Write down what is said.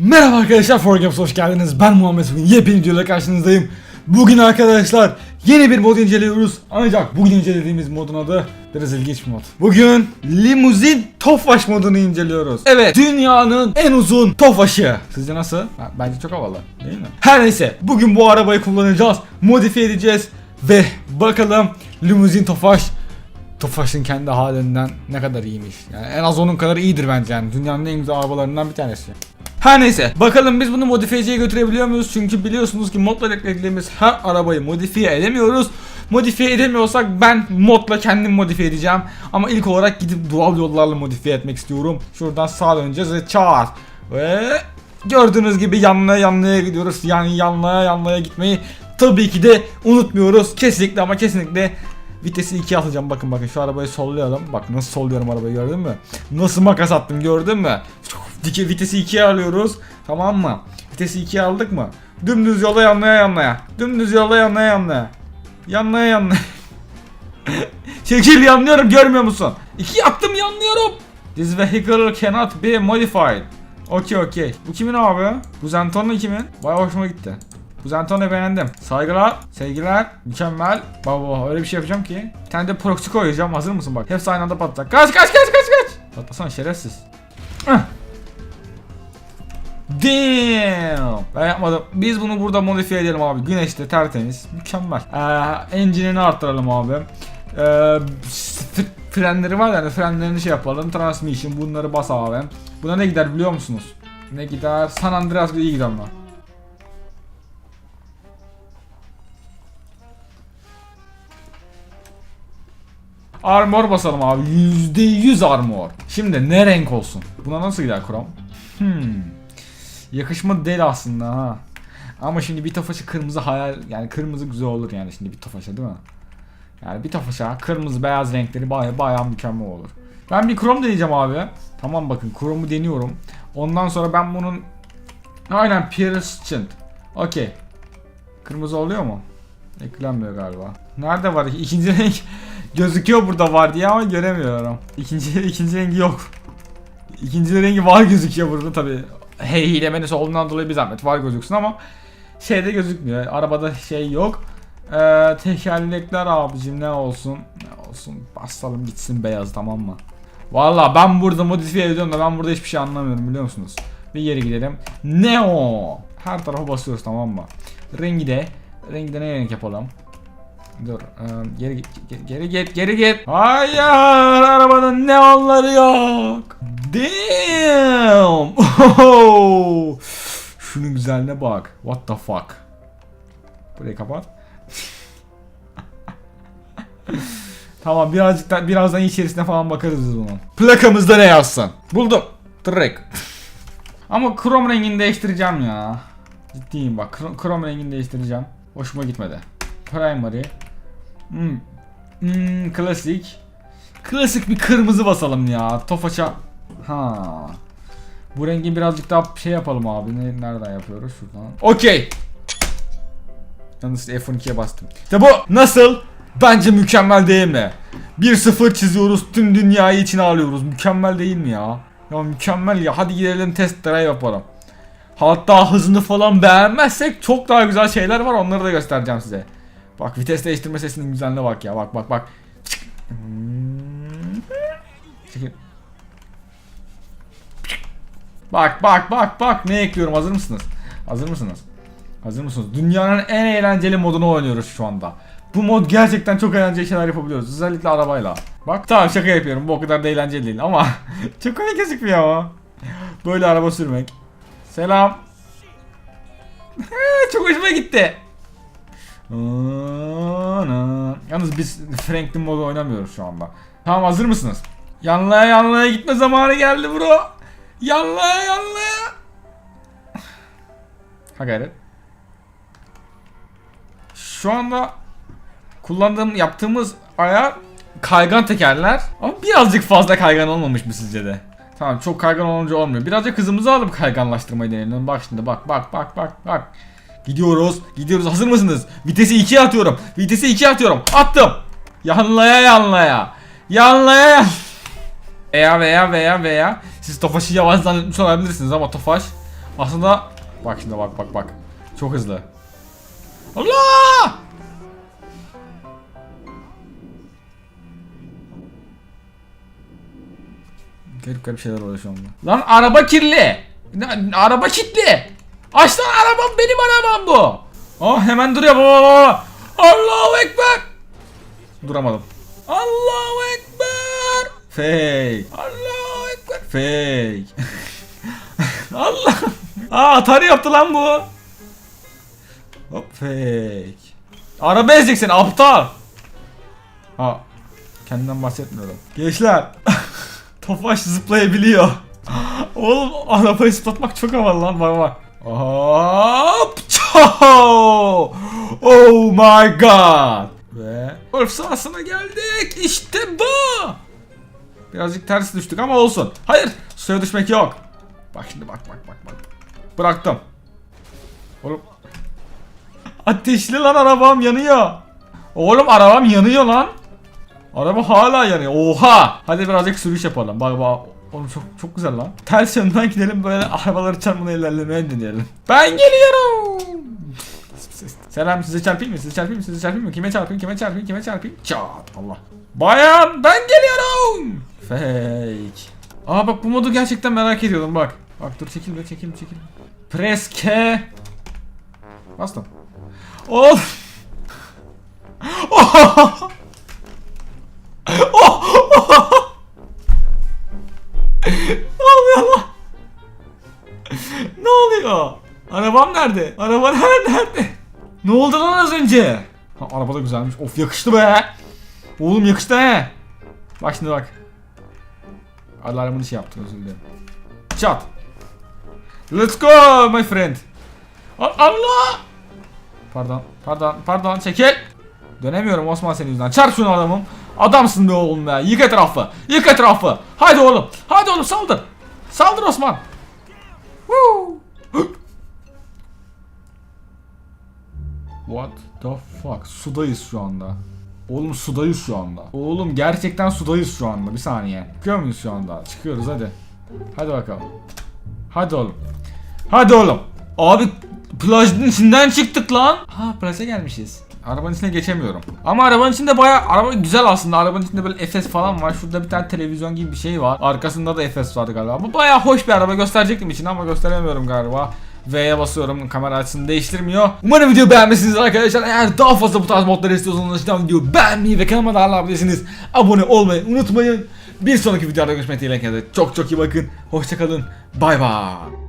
Merhaba arkadaşlar, For Games hoş geldiniz. Ben Muhammed Bugün yepyeni videoyla karşınızdayım. Bugün arkadaşlar yeni bir mod inceliyoruz. Ancak bugün incelediğimiz modun adı biraz ilginç bir mod. Bugün limuzin tofaş modunu inceliyoruz. Evet, dünyanın en uzun tofaşı. Sizce nasıl? Ha, Bence çok havalı değil mi? Her neyse, bugün bu arabayı kullanacağız, modifiye edeceğiz ve bakalım limuzin tofaş Tofaş'ın kendi halinden ne kadar iyiymiş. Yani en az onun kadar iyidir bence yani. Dünyanın en güzel arabalarından bir tanesi. Her neyse bakalım biz bunu modifiyeciye götürebiliyor muyuz? Çünkü biliyorsunuz ki modla eklediğimiz her arabayı modifiye edemiyoruz. Modifiye edemiyorsak ben modla kendim modifiye edeceğim. Ama ilk olarak gidip doğal yollarla modifiye etmek istiyorum. Şuradan sağa döneceğiz ve çağır. Ve gördüğünüz gibi yanlaya yanlaya gidiyoruz. Yani yanlaya yanlaya gitmeyi tabii ki de unutmuyoruz. Kesinlikle ama kesinlikle Vitesi 2'ye atacağım bakın bakın şu arabayı sollayalım. Bak nasıl solluyorum arabayı gördün mü? Nasıl makas attım gördün mü? Dike vitesi 2'ye alıyoruz. Tamam mı? Vitesi 2'ye aldık mı? Dümdüz yola yanlaya yanlaya. Dümdüz yola yanlaya yanlaya. Yanlaya yanlaya. Çekil yanlıyorum görmüyor musun? 2 yaptım yanlıyorum. This vehicle cannot be modified. Okey okey. Bu kimin abi? Bu Zentorno kimin? Baya hoşuma gitti. Bu Zentorno'yu beğendim. Saygılar, sevgiler, mükemmel. Baba öyle bir şey yapacağım ki. Bir tane de proxy koyacağım. Hazır mısın bak? Hepsi aynı anda patlayacak. Kaç kaç kaç kaç kaç. Patlasana şerefsiz. Damn. Ben yapmadım. Biz bunu burada modifiye edelim abi. Güneşte tertemiz. Mükemmel. Ee, engine'ini arttıralım abi. Ee, frenleri var yani frenlerini şey yapalım. Transmission bunları bas abi. Buna ne gider biliyor musunuz? Ne gider? San Andreas iyi gider lan. Armor basalım abi. %100 armor. Şimdi ne renk olsun? Buna nasıl gider krom? Hmm. Yakışma değil aslında ha. Ama şimdi bir tofaşı kırmızı hayal yani kırmızı güzel olur yani şimdi bir tofaşa değil mi? Yani bir tofaşa kırmızı beyaz renkleri baya baya mükemmel olur. Ben bir krom deneyeceğim abi. Tamam bakın kromu deniyorum. Ondan sonra ben bunun aynen Pearlescent. Okey. Kırmızı oluyor mu? Eklenmiyor galiba. Nerede var? İkinci renk gözüküyor burada var diye ama göremiyorum. İkinci ikinci rengi yok. İkinci rengi var gözüküyor burada tabi. Hey hilemenesi olduğundan dolayı bir zahmet var gözüksün ama şeyde gözükmüyor. Arabada şey yok. Ee, tekerlekler abicim ne olsun? Ne olsun? Basalım gitsin beyaz tamam mı? Valla ben burada modifiye ediyorum da ben burada hiçbir şey anlamıyorum biliyor musunuz? Bir yere gidelim. Neo. Her tarafa basıyoruz tamam mı? Rengi de rengi de ne renk yapalım? Dur. e, geri git. Geri, git. Geri git. Hayır. Arabanın neonları yok. Damn. Oho. Şunun güzelliğine bak. What the fuck. Burayı kapat. tamam birazcık da birazdan içerisine falan bakarız biz bunun. Plakamızda ne yazsın? Buldum. Direkt. Ama krom rengini değiştireceğim ya. Ciddiyim bak. Krom rengini değiştireceğim. Hoşuma gitmedi. Primary. Hmm. Hmm, klasik. Klasik bir kırmızı basalım ya. Tofaşa. Ha. Bu rengi birazcık daha şey yapalım abi. Ne, nereden yapıyoruz? Şuradan. Okey. Yalnız F12'ye bastım. İşte bu nasıl? Bence mükemmel değil mi? 1-0 çiziyoruz. Tüm dünyayı içine alıyoruz. Mükemmel değil mi ya? Ya mükemmel ya. Hadi gidelim test drive yapalım. Hatta hızını falan beğenmezsek çok daha güzel şeyler var. Onları da göstereceğim size. Bak vites değiştirme sesinin güzelliğine bak ya. Bak bak bak. Bak bak bak bak ne ekliyorum hazır mısınız? Hazır mısınız? Hazır mısınız? Dünyanın en eğlenceli modunu oynuyoruz şu anda. Bu mod gerçekten çok eğlenceli şeyler yapabiliyoruz. Özellikle arabayla. Bak tamam şaka yapıyorum. Bu o kadar da eğlenceli değil ama çok komik gözükmüyor ama. Böyle araba sürmek. Selam. çok hoşuma gitti. Yalnız biz Franklin modu oynamıyoruz şu anda. Tamam hazır mısınız? Yanlaya yanlaya gitme zamanı geldi bro. Yanlaya yanlaya. Ha. Şu anda kullandığım yaptığımız ayar kaygan tekerler. Ama birazcık fazla kaygan olmamış mı sizce de? Tamam çok kaygan olunca olmuyor. Birazcık hızımızı alıp kayganlaştırmayı deneyelim. Bak şimdi bak bak bak bak bak. Gidiyoruz. Gidiyoruz. Hazır mısınız? Vitesi 2'ye atıyorum. Vitesi 2'ye atıyorum. Attım. Yanlaya yanlaya. Yanlaya yan- Veya veya veya veya siz Tofaş'ı yavaş zannetmiş olabilirsiniz ama Tofaş Aslında bak şimdi bak bak bak. Çok hızlı. Allah! Garip garip şeyler oluyor şu anda. Lan araba kirli. Araba kilitli. Aç lan arabam benim arabam bu. Oh hemen duruyor baba baba. Allahu Ekber. Duramadım. Allahu Ekber. Fake. Allahu Ekber. Fake. Allah. Aa atarı yaptı lan bu. Hop fake. Araba ezecek seni aptal. Ha. Kendinden bahsetmiyorum. Gençler. Tofaş zıplayabiliyor. Oğlum arabayı zıplatmak çok havalı lan bak bak. Hop! Oh my god! Ve golf sahasına geldik. İşte bu. Birazcık ters düştük ama olsun. Hayır, suya düşmek yok. Bak şimdi bak bak bak bak. Bıraktım. Oğlum. Ateşli lan arabam yanıyor. Oğlum arabam yanıyor lan. Araba hala yanıyor. Oha! Hadi birazcık sürüş yapalım. Bak bak. Oğlum çok çok güzel lan. Ters yönden gidelim böyle arabaları çarpmadan ilerlemeye deneyelim. Ben geliyorum. Selam size çarpayım mı? Size çarpayım mı? Size çarpayım mı? Kime çarpayım? Kime çarpayım? Kime çarpayım? Çat Allah. Bayan ben geliyorum. Fake. Aa bak bu modu gerçekten merak ediyordum bak. Bak dur çekil be çekil çekil. Press K. Bastım. Of. Oh. Arabam nerede? Araba nerede? Ne oldu lan az önce? Ha, araba da güzelmiş. Of yakıştı be. Oğlum yakıştı he. Bak şimdi bak. Alarmını şey yaptım özür dilerim. Çat. Let's go my friend. Allah. Pardon, pardon, pardon çekil. Dönemiyorum Osman senin yüzünden. Çarp şunu adamım. Adamsın be oğlum be. Yık etrafı. Yık etrafı. Haydi oğlum. Haydi oğlum saldır. Saldır Osman. Woo. What the fuck? Sudayız şu anda. Oğlum sudayız şu anda. Oğlum gerçekten sudayız şu anda. Bir saniye. Çıkıyor muyuz şu anda? Çıkıyoruz hadi. Hadi bakalım. Hadi oğlum. Hadi oğlum. Abi plajın içinden çıktık lan. Ha plaja gelmişiz. Arabanın içine geçemiyorum. Ama arabanın içinde baya araba güzel aslında. Arabanın içinde böyle Efes falan var. Şurada bir tane televizyon gibi bir şey var. Arkasında da Efes vardı galiba. Bu baya hoş bir araba. Gösterecektim için ama gösteremiyorum galiba. V'ye basıyorum kamera açısını değiştirmiyor. Umarım videoyu beğenmişsinizdir arkadaşlar. Eğer daha fazla bu tarz modları istiyorsanız aşağıdan videoyu beğenmeyi ve kanalıma da hala abone Abone olmayı unutmayın. Bir sonraki videoda görüşmek dileğiyle. Kendinize Çok çok iyi bakın. Hoşçakalın. Bay bay.